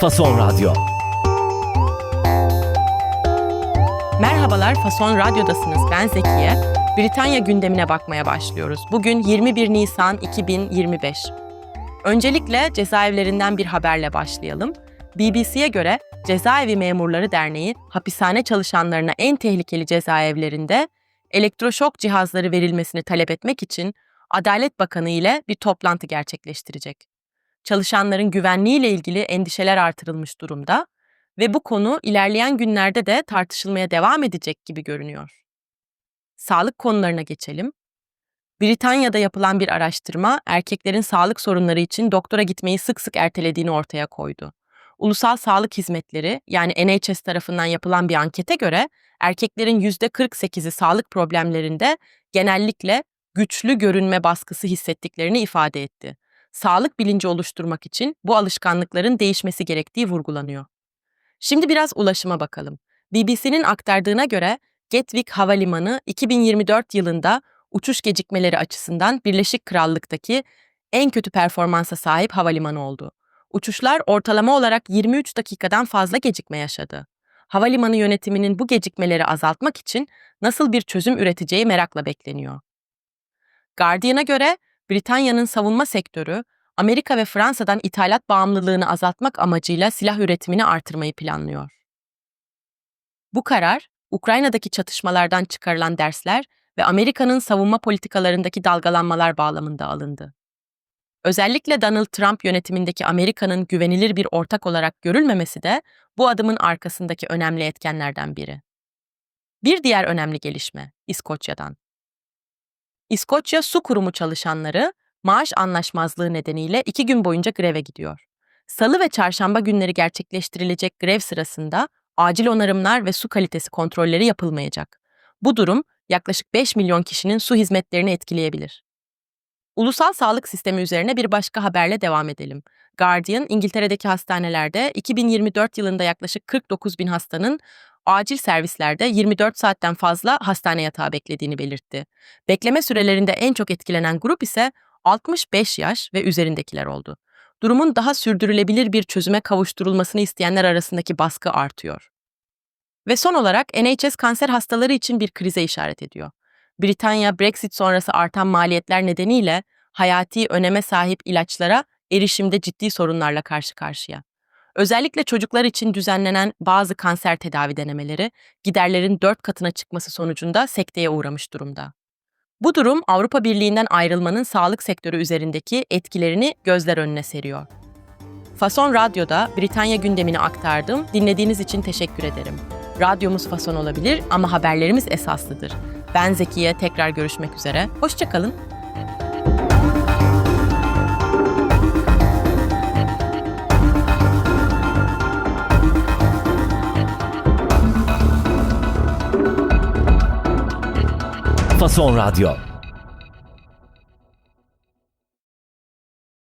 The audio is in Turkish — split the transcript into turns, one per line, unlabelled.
Fason Radyo.
Merhabalar, Fason Radyo'dasınız. Ben Zekiye. Britanya gündemine bakmaya başlıyoruz. Bugün 21 Nisan 2025. Öncelikle cezaevlerinden bir haberle başlayalım. BBC'ye göre Cezaevi Memurları Derneği, hapishane çalışanlarına en tehlikeli cezaevlerinde elektroşok cihazları verilmesini talep etmek için Adalet Bakanı ile bir toplantı gerçekleştirecek. Çalışanların güvenliğiyle ilgili endişeler artırılmış durumda ve bu konu ilerleyen günlerde de tartışılmaya devam edecek gibi görünüyor. Sağlık konularına geçelim. Britanya'da yapılan bir araştırma erkeklerin sağlık sorunları için doktora gitmeyi sık sık ertelediğini ortaya koydu. Ulusal Sağlık Hizmetleri yani NHS tarafından yapılan bir ankete göre erkeklerin %48'i sağlık problemlerinde genellikle güçlü görünme baskısı hissettiklerini ifade etti. Sağlık bilinci oluşturmak için bu alışkanlıkların değişmesi gerektiği vurgulanıyor. Şimdi biraz ulaşıma bakalım. BBC'nin aktardığına göre Gatwick Havalimanı 2024 yılında uçuş gecikmeleri açısından Birleşik Krallık'taki en kötü performansa sahip havalimanı oldu. Uçuşlar ortalama olarak 23 dakikadan fazla gecikme yaşadı. Havalimanı yönetiminin bu gecikmeleri azaltmak için nasıl bir çözüm üreteceği merakla bekleniyor. Guardian'a göre Britanya'nın savunma sektörü Amerika ve Fransa'dan ithalat bağımlılığını azaltmak amacıyla silah üretimini artırmayı planlıyor. Bu karar, Ukrayna'daki çatışmalardan çıkarılan dersler ve Amerika'nın savunma politikalarındaki dalgalanmalar bağlamında alındı. Özellikle Donald Trump yönetimindeki Amerika'nın güvenilir bir ortak olarak görülmemesi de bu adımın arkasındaki önemli etkenlerden biri. Bir diğer önemli gelişme İskoçya'dan. İskoçya Su Kurumu çalışanları maaş anlaşmazlığı nedeniyle iki gün boyunca greve gidiyor. Salı ve çarşamba günleri gerçekleştirilecek grev sırasında acil onarımlar ve su kalitesi kontrolleri yapılmayacak. Bu durum yaklaşık 5 milyon kişinin su hizmetlerini etkileyebilir. Ulusal sağlık sistemi üzerine bir başka haberle devam edelim. Guardian, İngiltere'deki hastanelerde 2024 yılında yaklaşık 49 bin hastanın acil servislerde 24 saatten fazla hastane yatağı beklediğini belirtti. Bekleme sürelerinde en çok etkilenen grup ise 65 yaş ve üzerindekiler oldu. Durumun daha sürdürülebilir bir çözüme kavuşturulmasını isteyenler arasındaki baskı artıyor. Ve son olarak NHS kanser hastaları için bir krize işaret ediyor. Britanya Brexit sonrası artan maliyetler nedeniyle hayati öneme sahip ilaçlara erişimde ciddi sorunlarla karşı karşıya. Özellikle çocuklar için düzenlenen bazı kanser tedavi denemeleri giderlerin dört katına çıkması sonucunda sekteye uğramış durumda. Bu durum Avrupa Birliği'nden ayrılmanın sağlık sektörü üzerindeki etkilerini gözler önüne seriyor. Fason Radyo'da Britanya gündemini aktardım. Dinlediğiniz için teşekkür ederim. Radyomuz fason olabilir ama haberlerimiz esaslıdır. Ben Zekiye, tekrar görüşmek üzere. Hoşçakalın.
Fason Radyo.